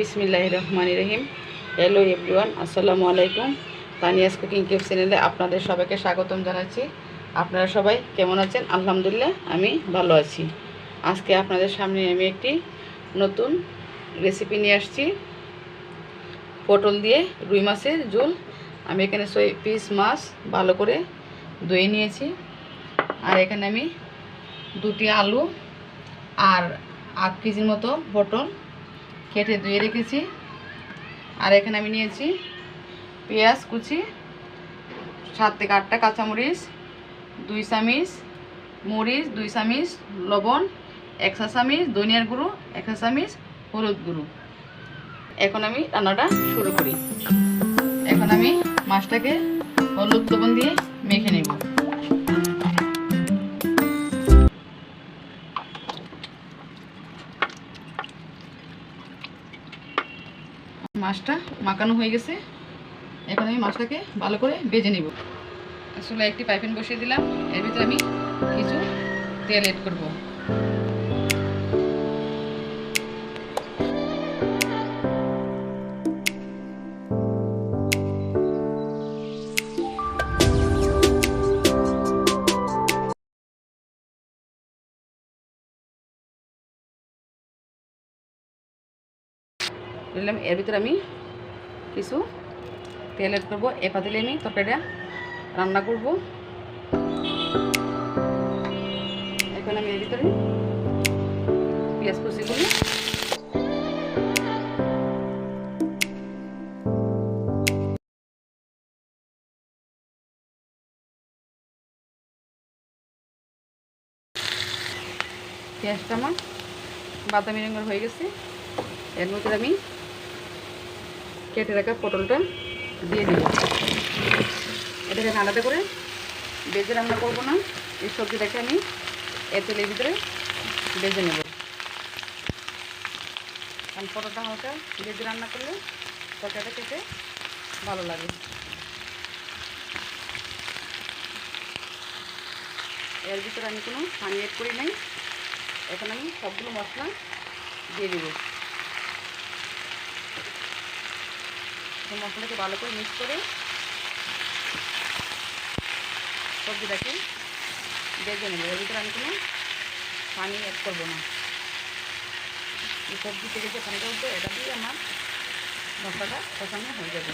বিসমিল্লাহ রহমান রহিম hello everyone আসসালামু আলাইকুম। তানিয়াস কুকিং কেফ চ্যানেলে আপনাদের সবাইকে স্বাগতম জানাচ্ছি। আপনারা সবাই কেমন আছেন? আলহামদুলিল্লাহ, আমি ভালো আছি। আজকে আপনাদের সামনে আমি একটি নতুন রেসিপি নিয়ে আসছি। পটল দিয়ে রুই মাছের ঝোল। আমি এখানে ছয় পিস মাছ ভালো করে ধুয়ে নিয়েছি। আর এখানে আমি দুটি আলু আর আধ কেজির মতো পটল কেটে ধুয়ে রেখেছি। আর এখানে আমি নিয়েছি পেঁয়াজ কুচি, সাত থেকে আটটা কাঁচামরিচ, দুই চামিচ, মরিচ, দুই চামিচ, লবণ, এক চা চামিচ, ধনিয়ার গুঁড়ো, এক চা চামিচ, হলুদ গুঁড়ো। এখন আমি রান্নাটা শুরু করি। এখন আমি মাছটাকে হলুদ লবণ দিয়ে মেখে নেব। মাছটা মাখানো হয়ে গেছে। এখন আমি মাছটাকে ভালো করে বেজে নিব। আসলে একটি পাইপেন বসিয়ে দিলাম। এর ভিতরে আমি কিছু তেল এড করব। দিলাম এর ভিতরে আমি কিছু তেল এড করব। এ পাতিলে আমি তরকারিটা রান্না করব। এখন আমি এর ভিতরে পেঁয়াজ কুচি করি পেঁয়াজটা আমার বাদামি রঙের হয়ে গেছে। এর মধ্যে আমি কেটে রাখা পটলটা দিয়ে দিব এটাকে আলাদা করে বেজে রান্না করব না। এই সবজিটাকে আমি এর তেলের ভিতরে বেজে নেব। কারণ পটলটা হালকা বেজে রান্না করলে তরকারিটা খেতে ভালো লাগে। এর ভিতরে আমি কোনো পানি এড করি নাই। এখন আমি সবগুলো মশলা দিয়ে দিব। মশলাটাকে ভালো করে মিক্স করে সবজিটাকে ভেজে নেব। এর ভিতরে আমি কোনো পানি অ্যাড করব না। এই সবজি থেকে যে পানিটা উঠবে, এটা দিয়ে আমার মশলাটা কষানো হয়ে যাবে।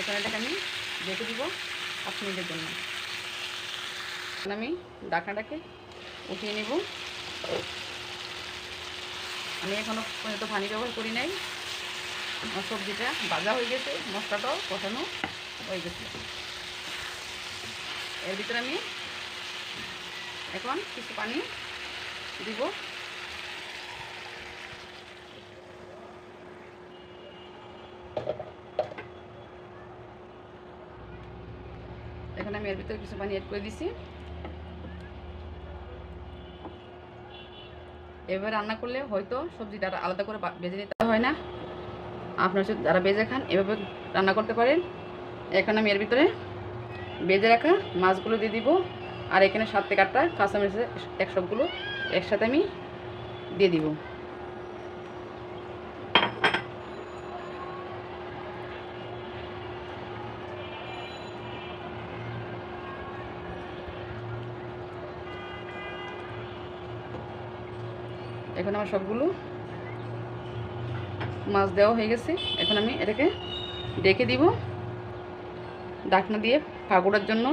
এখন এটাকে আমি রেখে দিব পাঁচ মিনিটের জন্য। এখন আমি ডাকনাটাকে উঠিয়ে নেব। আমি এখনও পর্যন্ত পানি ব্যবহার করি নাই। সবজিটা ভাজা হয়ে গেছে, মশলাটাও কষানো হয়ে গেছে। এর ভিতরে আমি এখন কিছু পানি দিব। এখন আমি এর ভিতরে কিছু পানি অ্যাড করে দিছি। এবার রান্না করলে হয়তো সবজিটা আলাদা করে ভেজে নিতে হয় না। আপনারা যদি যারা বেজে খান, এভাবে রান্না করতে পারেন। এখন আমি এর ভিতরে বেজে রাখা মাছগুলো দিয়ে দিব। আর এখানে সাত থেকে আটটা কাঁচামরিচের এক সবগুলো একসাথে আমি দিয়ে দিব। এখন আমার সবগুলো মাছ দেওয়া হয়ে গেছে। এখন আমি এটাকে ডেকে দিব ডাকনা দিয়ে ফাগুড়ার জন্য।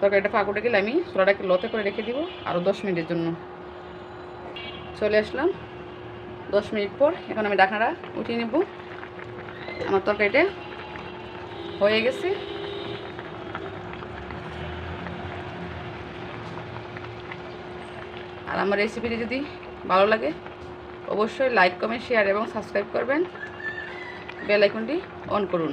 তরকারিটা ফাগুড়ে গেলে আমি ছোলাটাকে লতে করে রেখে দিব আরও দশ মিনিটের জন্য। চলে আসলাম। দশ মিনিট পর এখন আমি ডাকনাটা উঠিয়ে নেব। আমার তরকারিটা হয়ে গেছে। আর আমার রেসিপিটি যদি ভালো লাগে অবশ্যই লাইক, কমেন্ট শেয়ার এবং সাবস্ক্রাইব করবেন। বেল আইকনটি অন করুন।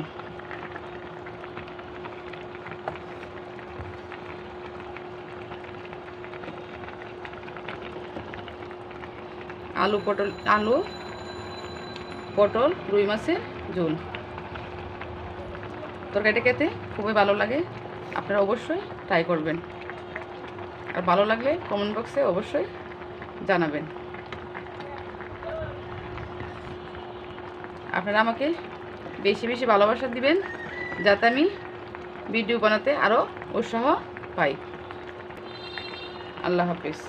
আলু পটল আলু পটল, রুই মাছের ঝোল। তরকারিটা খেতে খুবই ভালো লাগে, আপনারা অবশ্যই ট্রাই করবেন। আর ভালো লাগলে কমেন্ট বক্সে অবশ্যই জানাবেন। আপনারা আমাকে বেশি বেশি ভালোবাসা দিবেন, যাতে আমি ভিডিও বানাতে আরও উৎসাহ পাই। আল্লাহ হাফিজ।